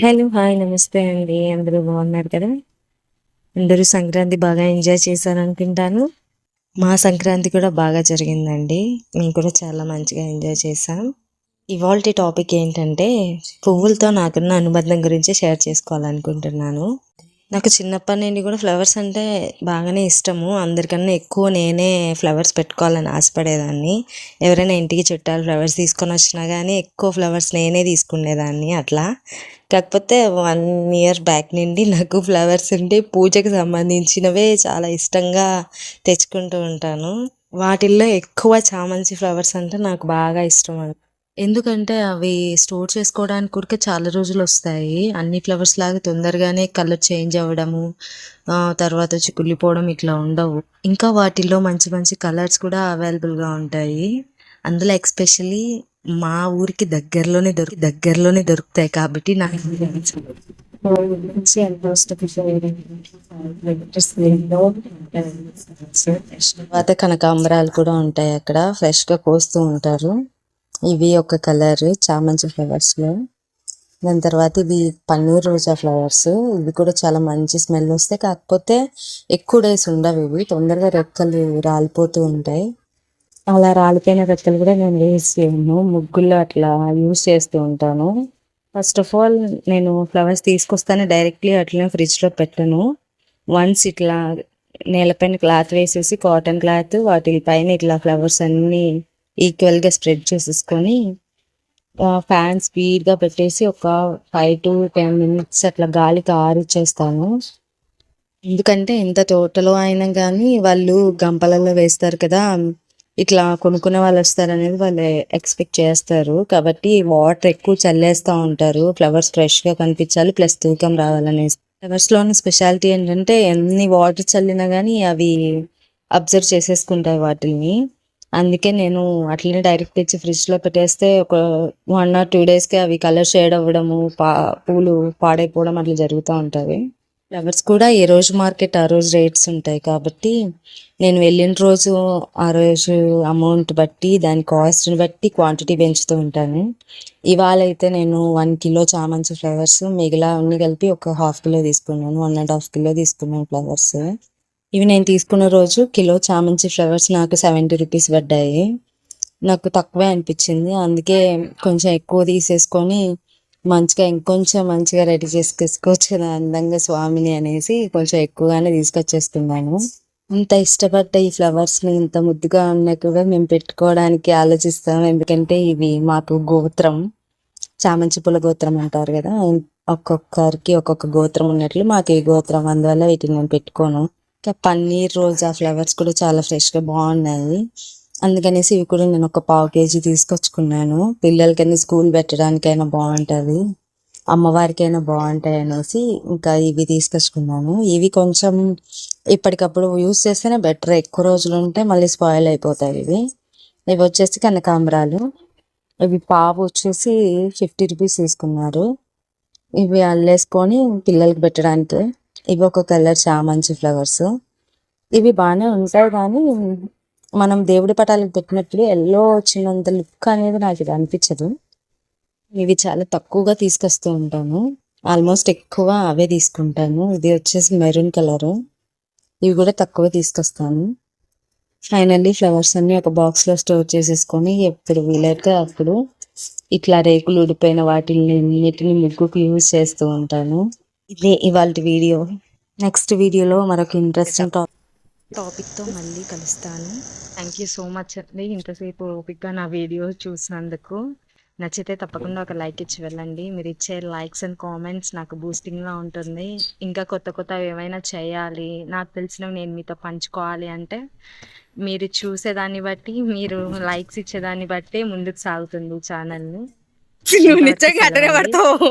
Hello hi నమస్తే అండి. అందరూ బాగున్నారు కదా? అందరూ సంక్రాంతి బాగా ఎంజాయ్ చేశారు అనుకుంటాను మా సంక్రాంతి కూడా బాగా జరిగిందండి. మేము కూడా చాలా మంచిగా ఎంజాయ్ చేసాం ఇవాళ టాపిక్ ఏంటంటే పువ్వులతో నాకున్న అనుబంధం గురించి షేర్ చేసుకోవాలనుకుంటున్నాను. నాకు చిన్నప్పటి నుండి కూడా ఫ్లవర్స్ అంటే బాగానే ఇష్టము. అందరికన్నా ఎక్కువ నేనే ఫ్లవర్స్ పెట్టుకోవాలని ఆశపడేదాన్ని. ఎవరైనా ఇంటికి చుట్టాలు ఫ్లవర్స్ తీసుకొని వచ్చినా కానీ ఎక్కువ ఫ్లవర్స్ నేనే తీసుకునేదాన్ని అట్లా. కాకపోతే వన్ ఇయర్ బ్యాక్ నుండి నాకు ఫ్లవర్స్ ఉంటే పూజకి సంబంధించినవే చాలా ఇష్టంగా తెచ్చుకుంటూ ఉంటాను. వాటిల్లో ఎక్కువ చామంతి ఫ్లవర్స్ అంటే నాకు బాగా ఇష్టం ఎందుకంటే అవి స్టోర్ చేసుకోవడానికి కూడా చాలా రోజులు వస్తాయి. అన్ని ఫ్లవర్స్ లాగా తొందరగానే కలర్ చేంజ్ అవ్వడము తర్వాత వచ్చి కుళ్ళిపోవడం ఇట్లా ఉండవు. ఇంకా వాటిల్లో మంచి మంచి కలర్స్ కూడా అవైలబుల్గా ఉంటాయి. అందులో ఎక్స్పెషలీ మా ఊరికి దగ్గరలోనే దొరికి దగ్గరలోనే దొరుకుతాయి కాబట్టి నాకు తర్వాత కనకాంబరాలు కూడా ఉంటాయి అక్కడ ఫ్రెష్గా కోస్తూ ఉంటారు. ఇవి ఒక కలర్ చామంతి ఫ్లవర్స్లో. దాని తర్వాత ఇవి పన్నీర్ రోజా ఫ్లవర్స్. ఇవి కూడా చాలా మంచి స్మెల్ వస్తాయి. కాకపోతే ఎక్కువ డేస్ ఉండవు ఇవి. తొందరగా రెక్కలు రాలిపోతూ ఉంటాయి. అలా రాలిపోయిన రెక్కలు కూడా నేను యూజ్ ముగ్గుల్లో అట్లా యూజ్ చేస్తూ ఉంటాను. ఫస్ట్ ఆఫ్ ఆల్ నేను ఫ్లవర్స్ తీసుకొస్తానే. డైరెక్ట్లీ అట్లనే ఫ్రిడ్జ్లో పెట్టను. వన్స్ ఇట్లా నేలపైన క్లాత్ వేసేసి కాటన్ క్లాత్ వాటి పైన ఇట్లా ఫ్లవర్స్ అన్నీ ఈక్వల్గా స్ప్రెడ్ చేసేసుకొని ఫ్యాన్ స్పీడ్గా పెట్టేసి ఒక ఫైవ్ టు టెన్ మినిట్స్ అట్లా గాలికి ఆరిచ్చేస్తాను ఎందుకంటే ఎంత తోటలో అయినా కానీ వాళ్ళు గంపలలో వేస్తారు కదా ఇట్లా కొనుక్కునే వాళ్ళు వస్తారు అనేది వాళ్ళు ఎక్స్పెక్ట్ చేస్తారు. కాబట్టి వాటర్ ఎక్కువ చల్లేస్తూ ఉంటారు. ఫ్లవర్స్ ఫ్రెష్గా కనిపించాలి ప్లస్ తూకం రావాలనేసి. ఫ్లవర్స్లోని స్పెషాలిటీ ఏంటంటే ఎన్ని వాటర్ చల్లినా కానీ అవి అబ్జర్వ్ చేసేసుకుంటాయి వాటిని అందుకే నేను అట్లనే డైరెక్ట్ తెచ్చి ఫ్రిడ్జ్లో పెట్టేస్తే ఒక వన్ ఆర్ టూ డేస్కి అవి కలర్ షేడ్ అవ్వడము పా పూలు పాడైపోవడం అట్లా జరుగుతూ ఉంటుంది. ఫ్లవర్స్ కూడా ఏ రోజు మార్కెట్ ఆ రోజు రేట్స్ ఉంటాయి కాబట్టి నేను వెళ్ళిన రోజు ఆ రోజు అమౌంట్ బట్టి దాని కాస్ట్ని బట్టి క్వాంటిటీ పెంచుతూ ఉంటాను. ఇవాళ అయితే నేను వన్ కిలో చామంతి ఫ్లవర్స్ మిగిలిన అన్ని కలిపి ఒక హాఫ్ కిలో తీసుకున్నాను వన్ అండ్ హాఫ్ కిలో తీసుకున్నాను ఫ్లవర్స్. ఇవి నేను తీసుకున్న రోజు కిలో చామంతి ఫ్లవర్స్ నాకు సెవెంటీ రూపీస్ పడ్డాయి. నాకు తక్కువే అనిపించింది. అందుకే కొంచెం ఎక్కువ తీసేసుకొని మంచిగా ఇంకొంచెం మంచిగా రెడీ చేసుకొచ్చుకోవచ్చు కదా అందంగా స్వామిని అనేసి కొంచెం ఎక్కువగానే తీసుకొచ్చేస్తున్నాను ఇంత ఇష్టపడ్డ ఈ ఫ్లవర్స్ని ఇంత ముద్దుగా ఉన్నా కూడా మేము పెట్టుకోవడానికి ఆలోచిస్తాం. ఎందుకంటే ఇవి మాకు గోత్రం. చామంచి పూల గోత్రం అంటారు కదా. ఒక్కొక్కరికి ఒక్కొక్క గోత్రం ఉన్నట్లు మాకు ఈ గోత్రం అందువల్ల వీటిని నేను పెట్టుకోను. ఇంకా పన్నీర్ రోజా ఫ్లవర్స్ కూడా చాలా ఫ్రెష్గా బాగున్నాయి. అందుకనేసి ఇవి కూడా నేను ఒక పావు కేజీ తీసుకొచ్చుకున్నాను. పిల్లలకైనా స్కూల్ పెట్టడానికైనా బాగుంటుంది. అమ్మవారికైనా బాగుంటాయి అనేసి ఇంకా ఇవి తీసుకొచ్చుకున్నాను. ఇవి కొంచెం ఇప్పటికప్పుడు యూస్ చేస్తేనే బెటర్. ఎక్కువ రోజులు ఉంటే మళ్ళీ స్పాయిల్ అయిపోతాయి ఇవి. ఇవి వచ్చేసి కనకాంబరాలు. ఇవి పావు వచ్చేసి ఫిఫ్టీ రూపీస్ తీసుకున్నారు. ఇవి అల్లేసుకొని పిల్లలకి పెట్టడానికి. ఇవి ఒక కలర్ చామంచి ఫ్లవర్స్. ఇవి బాగానే ఉంటాయి కానీ మనం దేవుడి పటాలకు పెట్టినట్లు ఎల్లో వచ్చినంత లుక్ అనేది నాకు ఇది అనిపించదు. ఇవి చాలా తక్కువగా తీసుకొస్తూ ఉంటాను. ఆల్మోస్ట్ ఎక్కువ అవే తీసుకుంటాను. ఇది వచ్చేసి మెరూన్ కలర్. ఇవి కూడా తక్కువ తీసుకొస్తాను. ఫైనల్లీ ఫ్లవర్స్ అన్ని ఒక బాక్స్లో స్టోర్ చేసేసుకొని ఎప్పుడు వీలైతే అప్పుడు ఇట్లా రేకులు ఉడిపోయిన వాటిని అన్నిటిని ముగ్గుకు యూజ్ చేస్తూ ఉంటాను. ఇదే ఇవాళ వీడియో. నెక్స్ట్ వీడియోలో మరొక ఇంట్రెస్టింగ్ టాపిక్ టాపిక్తో మళ్ళీ కలుస్తాను. థ్యాంక్ యూ సో మచ్ అండి. ఇంతసేపు ఓపిక్గా నా వీడియో చూసినందుకు. నచ్చితే తప్పకుండా ఒక లైక్ ఇచ్చి వెళ్ళండి. మీరు ఇచ్చే లైక్స్ అండ్ కామెంట్స్ నాకు బూస్టింగ్గా ఉంటుంది. ఇంకా కొత్త కొత్త ఏమైనా చేయాలి నాకు తెలిసినవి నేను మీతో పంచుకోవాలి అంటే మీరు చూసేదాన్ని బట్టి మీరు లైక్స్ ఇచ్చేదాన్ని బట్టి ముందుకు సాగుతుంది ఛానల్ని. నిజంగా అటనే పడతావు.